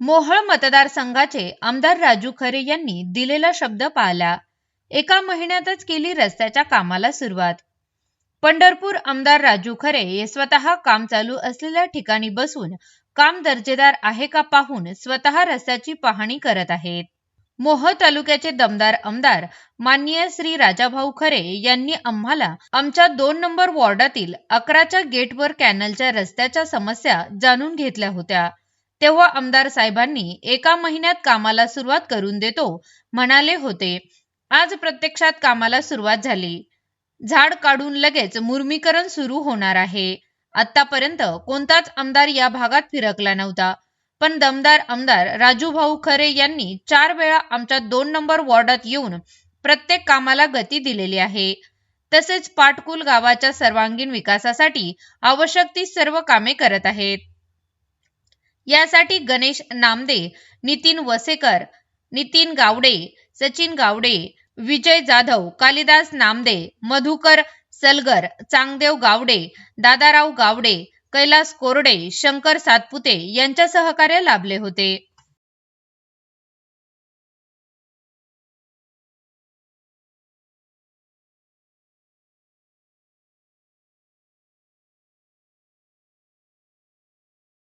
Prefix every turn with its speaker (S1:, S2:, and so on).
S1: मोहोळ मतदारसंघाचे आमदार राजू खरे यांनी दिलेला शब्द पाळला एका महिन्यातच केली रस्त्याच्या कामाला सुरुवात. पंढरपूर आमदार राजू खरे हे स्वतः काम चालू असलेल्या ठिकाणी बसून काम दर्जेदार आहे का पाहून स्वतः रस्त्याची पाहणी करत आहेत. मोह तालुक्याचे दमदार आमदार माननीय श्री राजाभाऊ खरे यांनी आम्हाला आमच्या दोन नंबर वॉर्डातील अकराच्या गेटवर कॅनलच्या रस्त्याच्या समस्या जाणून घेतल्या होत्या. तेव्हा आमदार साहेबांनी एका महिन्यात कामाला सुरुवात करून देतो म्हणाले होते. आज प्रत्यक्षात कामाला सुरुवात झाली. झाड काढून लगेच मुर्मीकरण सुरू होणार आहे. आतापर्यंत कोणताच आमदार या भागात फिरकला नव्हता. पण दमदार आमदार राजू भाऊ खरे यांनी चार वेळा आमच्या दोन नंबर वॉर्डात येऊन प्रत्येक कामाला गती दिलेली आहे. तसेच पाटकुल गावाच्या सर्वांगीण विकासासाठी आवश्यक ती सर्व कामे करत आहेत. यासाठी गणेश नामदे नितीन वसेकर नितीन गावडे सचिन गावडे विजय जाधव कालिदास नामदे मधुकर सलगर चांगदेव गावडे दादाराव गावडे कैलास कोरडे शंकर सातपुते यांच्या सहकार्य लाभले होते.